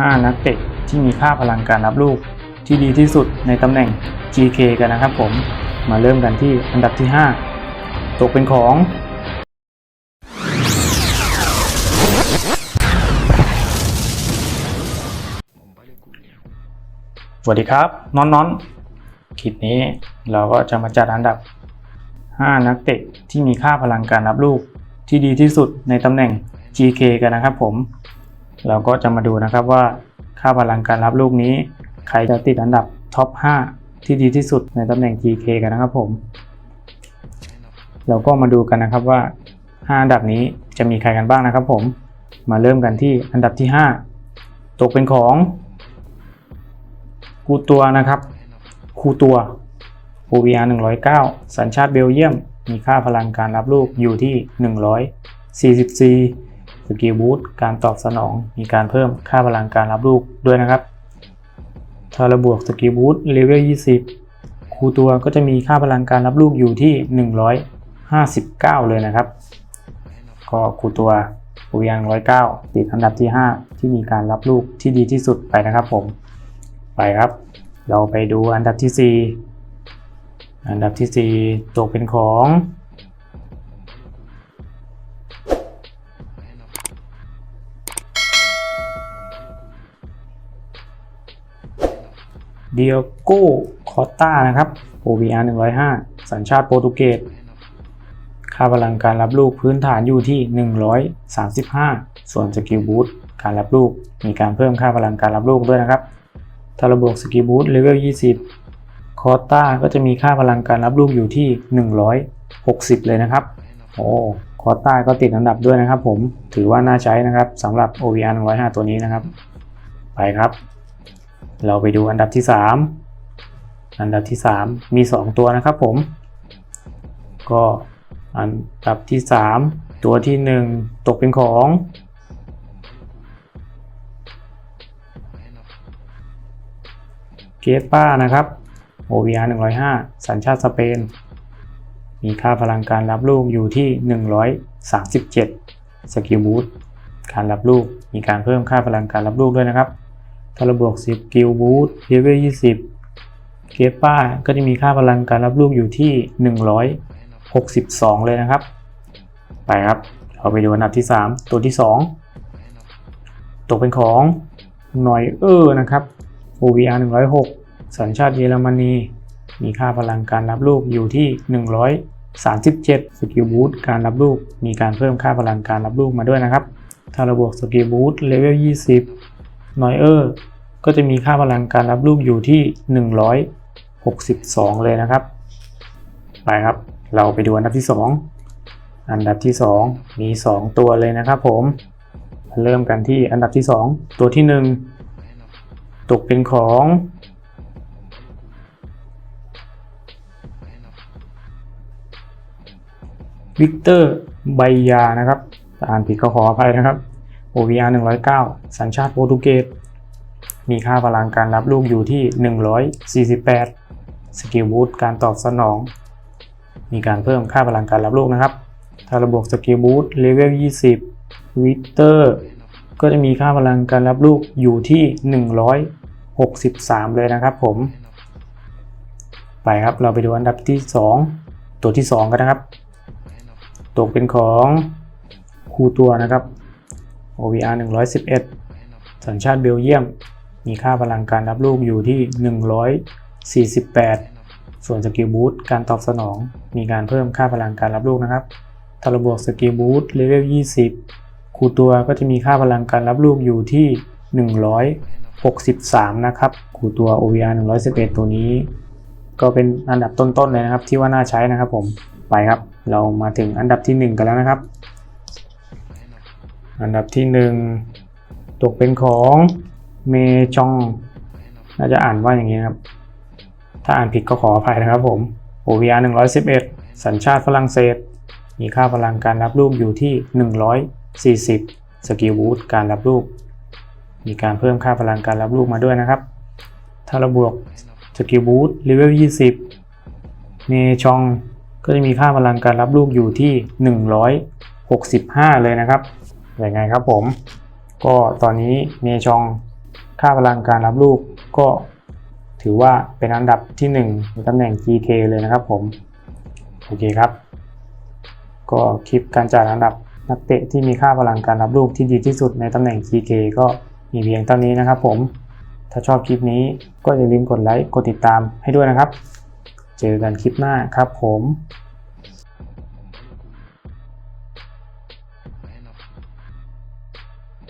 5 นักเตะที่มีค่าพลังการรับลูกที่ดีที่สุดในตำแหน่ง GK กันนะครับผม มาเริ่มกันที่อันดับที่ 5 ตกเป็นของ สวัสดีครับ น้อนน้อนคลิปนี้เราก็จะมาจัดอันดับ 5 นักเตะที่มีค่าพลังการรับลูกที่ดีที่สุดในตำแหน่ง GK กันนะครับผม เราก็จะมาดูนะครับว่าค่าพลังการรับลูกนี้ ใครจะติดอันดับท็อป 5 ที่ดีที่สุดในตำแหน่ง GK กันนะครับผม เราก็มาดูกันนะครับว่า 5 อันดับนี้จะมีใครกันบ้างนะครับผม มาเริ่มกันที่อันดับที่ 5 ตกเป็นของคูตัวนะครับ คูตัว OVR 109 สัญชาติเบลเยียม มีค่าพลังการรับลูกอยู่ที่ 144ส กิลบูทการตอบสนอง มีการเพิ่มค่าพลังการรับลูกด้วยนะครับถ้าเราบวกสกิลบูทเลเวล 20คูตัวก็จะมีค่าพลังการรับลูกอยู่ที่ 159 เลยนะครับ ก็คูตัว OVR 109 ติดอันดับที่ 5 ที่มีการรับลูกที่ดีที่สุดไปนะครับผม ไปครับ เราไปดูอันดับที่ 4 อันดับที่ 4 ตกเป็นของ เดียโก้คอตตานะครับ OVR 105 สัญชาติโปรตุเกส ค่าพลังการรับลูกพื้นฐานอยู่ที่ 135 ส่วนสกิลบูทการรับลูก มีการเพิ่มค่าพลังการรับลูกด้วยนะครับถ้าราบวกสกิลบูทเลเวล 20 คอต้าก็จะมีค่าพลังการรับลูกอยู่ที่ 160 เลยนะครับ โอ้คอต้าก็ติดอันดับด้วยนะครับผม ถือว่าน่าใช้นะครับสำหรับ OVR 105 ตัวนี้นะครับ ไปครับ เราไปดูอันดับที่ 3 อันดับที่ 3 มี 2 ตัวนะครับผม ก็อันดับที่ 3 ตัวที่ 1 ตกเป็นของ เกสป้านะครับ OVR 105 สัญชาติสเปน มีค่าพลังการรับลูกอยู่ที่ 137 สกิลบูทการรับลูก มีการเพิ่มค่าพลังการรับลูกด้วยนะครับ ถ้าเราบวก 10สกิลบูทเลเวล20 เกสป้าก็จะมีค่าพลังการรับลูกอยู่ที่ 162 เลยนะครับ ไปครับ เราไปดูอันดับที่ 3 ตัวที่ 2 ตกเป็นของหน่อยเออร์นะครับ OVR 106 สัญชาติเยอรมนี มีค่าพลังการรับลูกอยู่ที่ 137 สกิลบูทการรับลูก มีการเพิ่มค่าพลังการรับลูกมาด้วยนะครับ ถ้าเราบวกสกิลบูทเลเวล20 นอยเออร์ก็จะมีค่าพลังการรับลูกอยู่ที่ 162 เลยนะครับ ไปครับ เราไปดูอันดับที่ 2 อันดับที่ 2 มี 2 ตัวเลยนะครับผมเริ่มกันที่อันดับที่ 2 ตัวที่ 1 ตกเป็นของวิกเตอร์ไบยานะครับ อ่านผิดก็ขออภัยนะครับ OVR 109 สัญชาติโปรตุเกส มีค่าพลังการรับลูกอยู่ที่ 148 สกิลบูทการตอบสนอง มีการเพิ่มค่าพลังการรับลูกนะครับ ถ้าระบบสกิลบูทเลเวล 20 วิเตอร์ ก็จะมีค่าพลังการรับลูกอยู่ที่ 163 เลยนะครับผม ไปครับ เราไปดูอันดับที่ 2 ตัวที่ 2 กันนะครับ ตกเป็นของคูตัวนะครับ OVR 111 สัญชาติเบลเยียม มีค่าพลังการรับลูกอยู่ที่ 148 ส่วนสกิลบูทการตอบสนอง มีการเพิ่มค่าพลังการรับลูกนะครับถ้าเราบวกสกิลบูทเลเวล 20 คูตัวก็จะมีค่าพลังการรับลูกอยู่ที่ 163 นะครับ คูตัว OVR 111 ตัวนี้ ก็เป็นอันดับต้นๆเลยนะครับที่ว่าน่าใช้นะครับผม ไปครับ เรามาถึงอันดับที่ 1 กันแล้วนะครับ อันดับที่ 1 ตกเป็นของเมจอง น่าจะอ่านว่าอย่างนี้ครับ ถ้าอ่านผิดก็ขออภัยนะครับผม OVR 111สัญชาติฝรั่งเศส มีค่าพลังการรับลูกอยู่ที่140สกิลบูทการรับลูกมีการเพิ่มค่าพลังการรับลูกมาด้วยนะครับ ถ้าเราบวกสกิลบูทเลเวล20เมชองก็จะมีค่าพลังการรับลูกอยู่ที่ 165 เลยนะครับ อยังไงครับผม ก็ตอนนี้เมชองค่าพลังการรับลูกก็ถือว่าเป็นอันดับที่1ในตำแหน่ง GK เลยนะครับผม โอเคครับ ก็คลิปการจัดอันดับนักเตะที่มีค่าพลังการรับลูกที่ดีที่สุดในตำแหน่ง GK ก็มีเพียงเท่านี้นะครับผม ถ้าชอบคลิปนี้ก็อย่าลืมกดไลค์ กดติดตามให้ด้วยนะครับ เจอกันคลิปหน้าครับผม